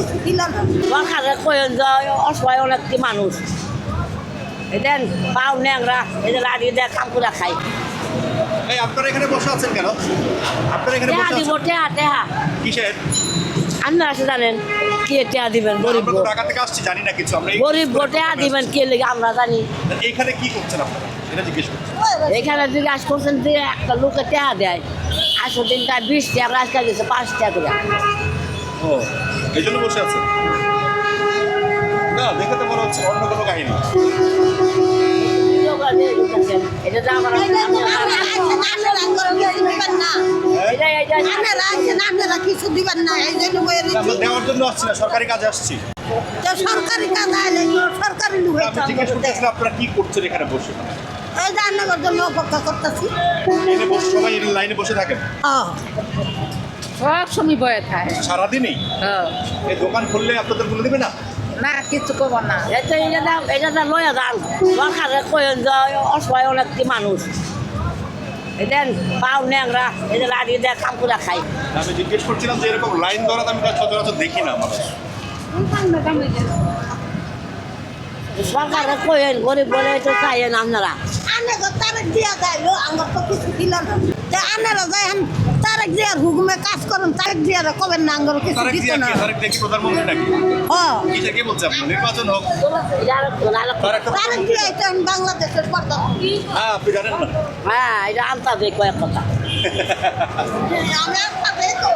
কিছু দিল না কয়েন যায় অসহায় অনেকটি মানুষ। এদের পাও ন্যাংরা এদের আড়িয়ে দেয় করে খাই এই আপনারা এখানে বসে আছেন কেন? আপনারা এখানে বসে আছেন? টেহা টেহা। কিসের? আপনারা আছে জানেন কে টেহা দিবেন গরিব ঢাকা থেকে আসছি জানি না কিছু। আমরা গরিব টেহা দিবেন কে লেগে আমরা জানি। এইখানে কি করছেন আপনারা? এটা জিজ্ঞেস করছেন এখানে জিজ্ঞাসা করছেন যে একটা লোকে টেহা দেয় আসো দিনটা বিশ টাকা আজকে দিচ্ছে পাঁচ টাকা করে। ও এই জন্য বসে আছেন? না দেখে তো মনে হচ্ছে অন্য কোনো কাহিনী। এটা তো আমার আপনারা কিছু দিবেন না এই জন্য দেওয়ার জন্য আসছি না সরকারি কাজে আসছি। সরকারি কাজ আইলে সরকারি লোক আমি জিজ্ঞেস করতেছিলাম আপনারা কি করছেন এখানে বসে? এই রান্নার জন্য অপেক্ষা করতেছি। বসে সবাই লাইনে বসে থাকেন। সব সময় বয়ে থাকে সারাদিনই? এই দোকান খুললে আপনাদের বলে দেবে না? না কিছু করব না। এটা এটা এটা লয়া দান সরকারের কয়েন যায় অসহায় অনেকটি মানুষ। এদের পাও ন্যাংরা এদের আড়িয়ে দেয় কাম খাই আমি জিজ্ঞেস করছিলাম যে এরকম লাইন ধরা আমি তার সচরাচর দেখি না মানুষ। সরকারের কয়েন গরিব বলে তো চাইয়েন আপনারা। আনে তারেক দিয়া যাইলো আমার তো কিছু দিল না। তে আনেরা যাই তারেক দিয়ার হুকুমে কাজ করেন তারেক দিয়ার কবেন না আঙ্গর কিছু দিত না। কি তারেক দেখি প্রধানমন্ত্রী নাকি? হ্যাঁ। কি বলছে নির্বাচন হোক। তারেক এটা বাংলাদেশের হ্যাঁ আপনি জানেন না? হ্যাঁ এটা আনতা দেয় কয়েক কথা। আমি একটা দেখো